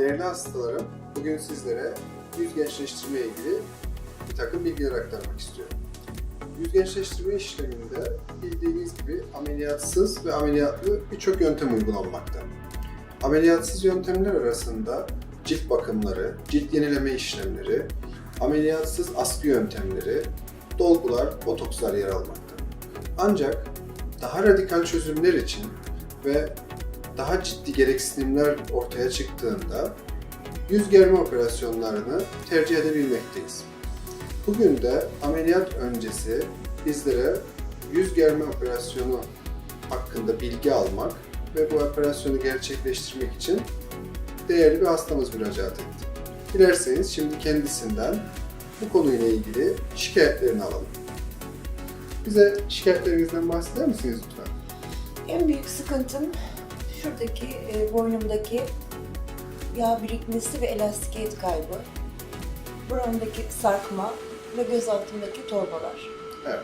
Değerli hastalarım, bugün sizlere yüz gençleştirme ile ilgili bir takım bilgiler aktarmak istiyorum. Yüz gençleştirme işleminde bildiğiniz gibi ameliyatsız ve ameliyatlı birçok yöntem uygulanmakta. Ameliyatsız yöntemler arasında cilt bakımları, cilt yenileme işlemleri, ameliyatsız askı yöntemleri, dolgular, botokslar yer almakta. Ancak daha radikal çözümler için ve daha ciddi gereksinimler ortaya çıktığında yüz germe operasyonlarını tercih edebilmekteyiz. Bugün de ameliyat öncesi bizlere yüz germe operasyonu hakkında bilgi almak ve bu operasyonu gerçekleştirmek için değerli bir hastamız müracaat etti. Dilerseniz şimdi kendisinden bu konuyla ilgili şikayetlerini alalım. Bize şikayetlerinizden bahseder misiniz lütfen? En büyük sıkıntım şuradaki e, boynumdaki yağ birikmesi ve elastikiyet kaybı. Buramdaki sarkma ve göz altındaki torbalar. Evet.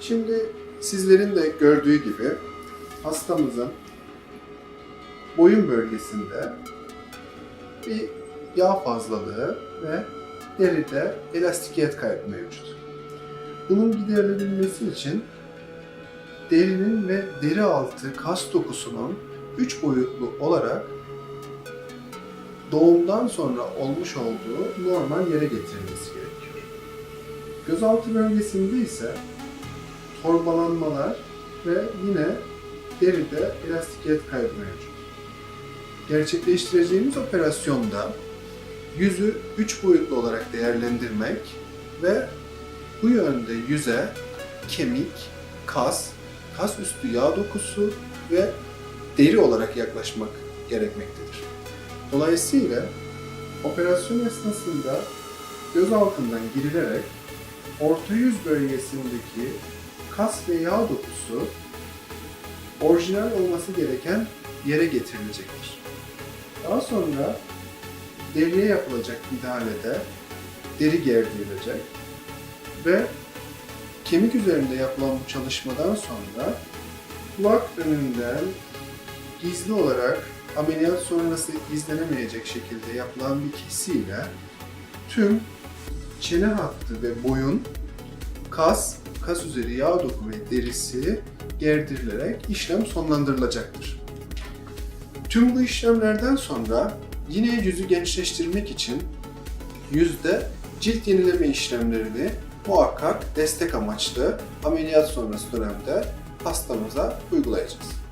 Şimdi sizlerin de gördüğü gibi hastamızın boyun bölgesinde bir yağ fazlalığı ve deride elastikiyet kaybı mevcut. Bunun giderilebilmesi için derinin ve deri altı kas dokusunun üç boyutlu olarak doğumdan sonra olmuş olduğu normal yere getirilmesi gerekiyor. Gözaltı bölgesinde ise torbalanmalar ve yine deride elastikiyet kaybı mevcut. Gerçekleştireceğimiz operasyonda yüzü üç boyutlu olarak değerlendirmek ve bu yönde yüze kemik, kas, kas üstü yağ dokusu ve deri olarak yaklaşmak gerekmektedir. Dolayısıyla operasyon esnasında göz altından girilerek orta yüz bölgesindeki kas ve yağ dokusu orijinal olması gereken yere getirilecektir. Daha sonra deriye yapılacak müdahalede deri gerdirilecek ve kemik üzerinde yapılan bu çalışmadan sonra kulak önünden gizli olarak ameliyat sonrası izlenemeyecek şekilde yapılan bir kesiyle tüm çene hattı ve boyun, kas, kas üzeri yağ doku ve derisi gerdirilerek işlem sonlandırılacaktır. Tüm bu işlemlerden sonra yine yüzü gençleştirmek için yüzde cilt yenileme işlemlerini muhakkak destek amaçlı ameliyat sonrası dönemde hastamıza uygulayacağız.